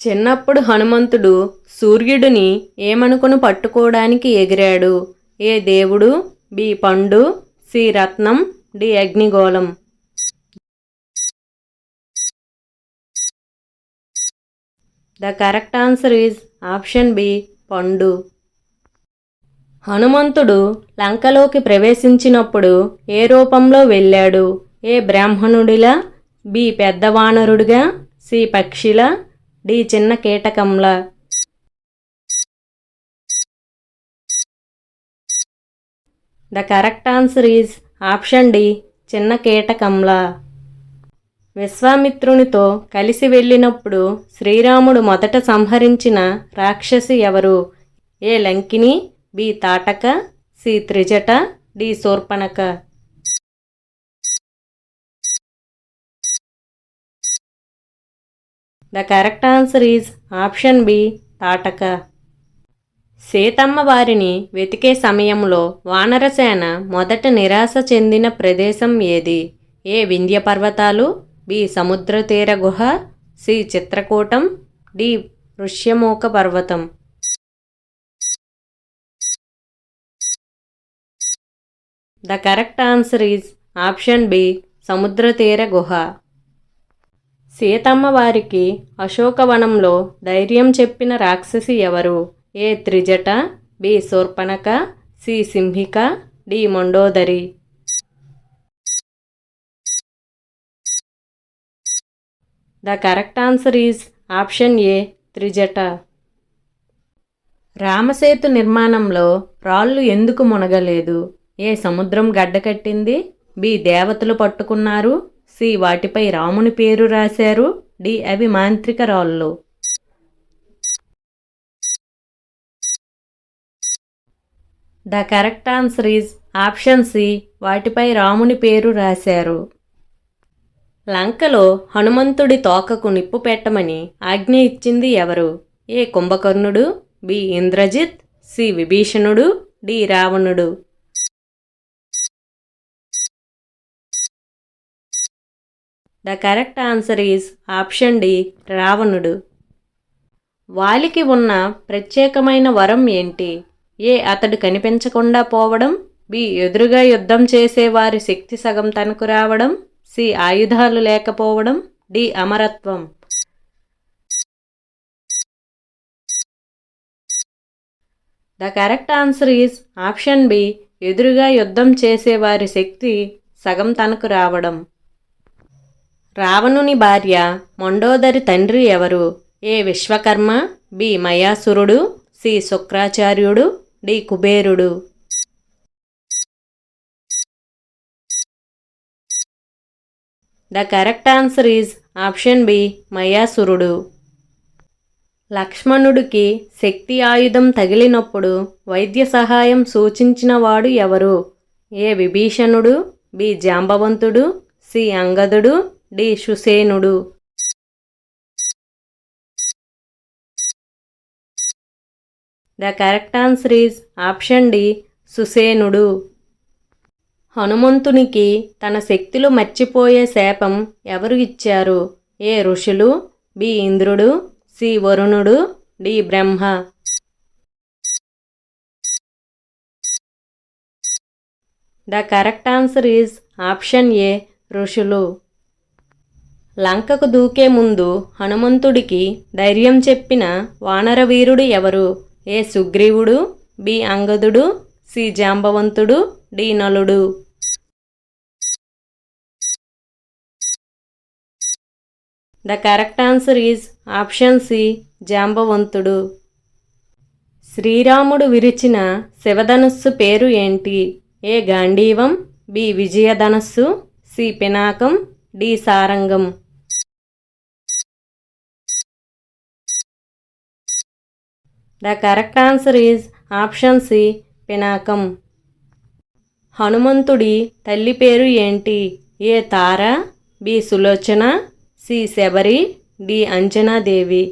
చిన్నప్పుడు హనుమంతుడు సూర్యుడిని ఏమనుకుని పట్టుకోవడానికి ఎగిరాడు. ఏ దేవుడు? బి. పండు సి. రత్నం D. అగ్నిగోళం. The correct answer is option B. పండు. హనుమంతుడు లంకలోకి ప్రవేశించినప్పుడు ఏ రూపంలో వెళ్ళాడు? ఏ బ్రాహ్మణుడిలా? బి. పెద్ద వానరుడిగా సి. పక్షిలా? డి చిన్న కీటకంల. The correct answer is option D చిన్న కీటకంల. విశ్వామిత్రునితో కలిసి వెళ్ళినప్పుడు శ్రీరాముడు మొదట సంహరించిన రాక్షసి ఎవరు? A Lankini B Tataka C Trijata D Shurpanakha. The correct answer is option B Tataka Seethamma వారిని వెతికే సమయంలో వానరసేన మొదట నిరాశ చెందిన ప్రదేశం ఏది? ఏ వింధ్య పర్వతాలు బి సముద్ర తీర గుహ? సి చిత్రకూటం? డి ఋష్యమూక పర్వతం. The correct answer is option B సముద్ర తీర గుహ. సీతమ్మ వారికి అశోకవనంలో ధైర్యం చెప్పిన రాక్షసి ఎవరు? A Trijata B Shurpanakha C Simhika D Mandodari. The correct answer is option A Trijata. Ramasetu నిర్మాణంలో రాళ్ళు ఎందుకు మునగలేదు? ఏ సముద్రం గడ్డకట్టింది బి దేవతలు పట్టుకున్నారు? సి వాటిపై రాముని పేరు రాశారు. డి అవి మాంత్రిక రాళ్ళు the correct answer is option C వాటిపై రాముని పేరు రాశారు. లంకలో హనుమంతుడి తోకకు నిప్పు పెట్టమని ఆజ్ఞ ఇచ్చింది ఎవరు? ఏ కుంభకర్ణుడు బి ఇంద్రజిత్ సి విభీషణుడు డి రావణుడు. The correct answer is option D రావణుడు. వాలికి ఉన్న ప్రత్యేకమైన వరం ఏంటి? ఏ అతడు కనిపించకుండా పోవడం? బి ఎదురుగా యుద్ధం చేసేవారి శక్తి సగం తనకు రావడం? సి ఆయుధాలు లేకపోవడం? డి అమరత్వం. The correct answer is option B ఎదురుగా యుద్ధం చేసేవారి శక్తి సగం తనకు రావడం. రావణుని భార్య మండోదరి తండ్రి ఎవరు? ఏ విశ్వకర్మ? బి మయాసురుడు సి శుక్రాచార్యుడు డి కుబేరుడు. The correct answer is option B మయాసురుడు. లక్ష్మణుడికి శక్తి ఆయుధం తగిలినప్పుడు వైద్య సహాయం సూచించినవాడు ఎవరు? ఏ విభీషణుడు బి జాంబవంతుడు సి అంగదుడు D సుసేనుడు the correct answer is option D సుసేనుడు. హనుమంతునికి తన శక్తులు మర్చిపోయే శాపం ఎవరు ఇచ్చారు? ఏ ఋషులు? బి ఇంద్రుడు సి వరుణుడు D Brahma. The correct answer is option A ఋషులు. లంకకు దూకే ముందు హనుమంతుడికి ధైర్యం చెప్పిన వానరవీరుడు ఎవరు? ఏ సుగ్రీవుడు బి అంగదుడు సి జాంబవంతుడు డి నలుడు. The correct answer is option C జాంబవంతుడు. శ్రీరాముడు విరిచిన శివధనుస్సు పేరు ఏంటి? ఏ గాంధీవం B విజయధనస్సు C పినాకం D Sarangam. The correct answer is option C పినాకం హనుమంతుడి తల్లి పేరు ఏంటి? A Tara B Sulochana C Shabari D Anjanadevi.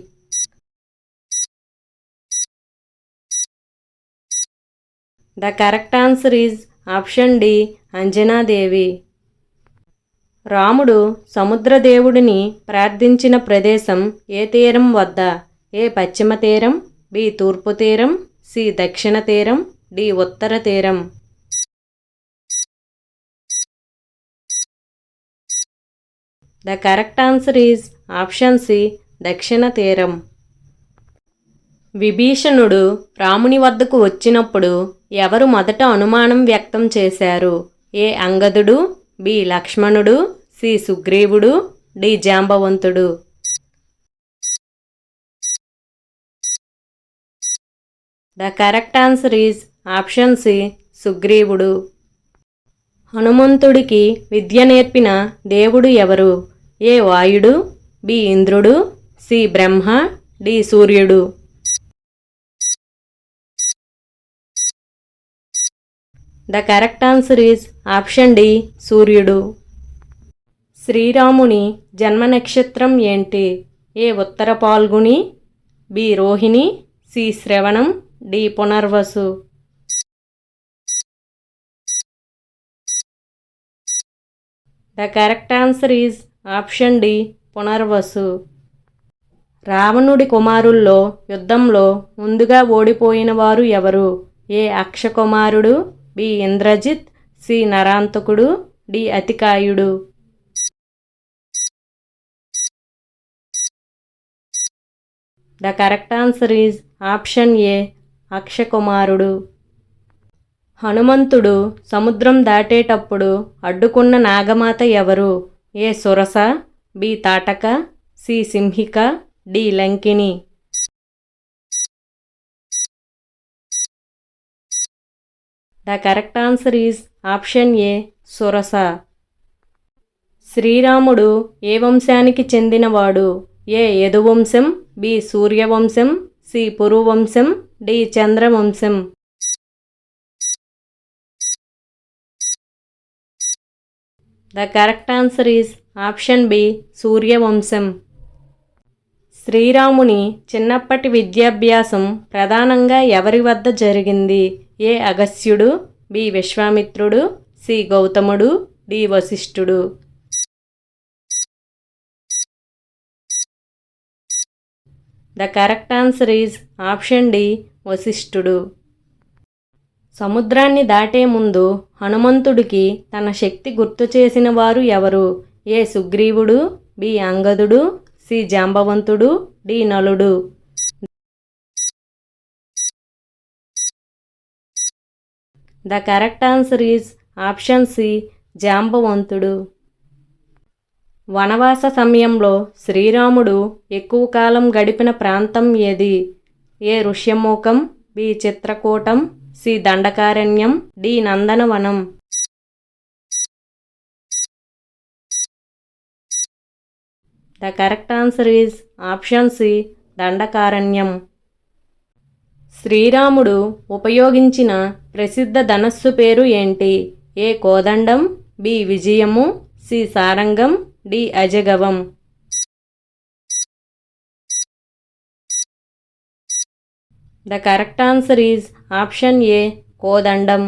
The correct answer is option D Anjanadevi. రాముడు సముద్రదేవుడిని ప్రార్థించిన ప్రదేశం ఏ తీరం వద్ద? ఏ పశ్చిమ తీరం? బి తూర్పు తీరం సి దక్షిణ తీరం డి ఉత్తర తీరం. The correct answer is option C దక్షిణ తీరం. విభీషణుడు రాముని వద్దకు వచ్చినప్పుడు ఎవరు మొదట అనుమానం వ్యక్తం చేశారు? ఏ అంగదుడు బి లక్ష్మణుడు సి సుగ్రీవుడు డి జాంబవంతుడు. The correct answer is option C సుగ్రీవుడు. హనుమంతుడికి విద్య నేర్పిన దేవుడు ఎవరు? ఏ వాయుడు బి ఇంద్రుడు సి బ్రహ్మ డి సూర్యుడు. The correct answer is option D సూర్యుడు. శ్రీరాముని జన్మ నక్షత్రం ఏంటి? A Uttara Phalguni B Rohini C శ్రవణం D Punarvasu. The correct answer is option D Punarvasu. రావణుడి కుమారుల్లో యుద్ధంలో ముందుగా ఓడిపోయిన వారు ఎవరు? ఏ అక్షకుమారుడు? బి ఇంద్రజిత్ సి నరాంతకుడు D అతికాయుడు. The correct answer is option A అక్షకుమారుడు హనుమంతుడు సముద్రం దాటేటప్పుడు అడ్డుకున్న నాగమాత ఎవరు? A Surasa B Tataka C Simhika D Lankini the correct answer is option A Surasa. శ్రీరాముడు ఏ వంశానికి చెందినవాడు? A యదువంశం B Suryavamsam C పురువంశం D చంద్రవంశం. The correct answer is option B Suryavamsam. శ్రీరాముని చిన్నప్పటి విద్యాభ్యాసం ప్రధానంగా ఎవరి వద్ద జరిగింది? ఏ అగస్త్యుడు బి విశ్వామిత్రుడు సి గౌతముడు డి వశిష్ఠుడు. The correct answer is option D వశిష్ఠుడు. సముద్రాన్ని దాటే ముందు హనుమంతుడికి తన శక్తి గుర్తు చేసిన వారు ఎవరు? ఏ సుగ్రీవుడు బి అంగదుడు సి జాంబవంతుడు డి నలుడు. The correct answer is option C జాంబవంతుడు. వనవాస సమయంలో శ్రీరాముడు ఎక్కువ కాలం గడిపిన ప్రాంతం ఏది? A ఋష్యమూకం B Chitrakoot C Dandakaranya D Nandanavanam. The correct answer is option C Dandakaranya. శ్రీరాముడు ఉపయోగించిన ప్రసిద్ధ ధనస్సు పేరు ఏంటి? ఏ కోదండం బి విజయము C Sarangam D அஜகவம் The correct answer is option A, Kodandam.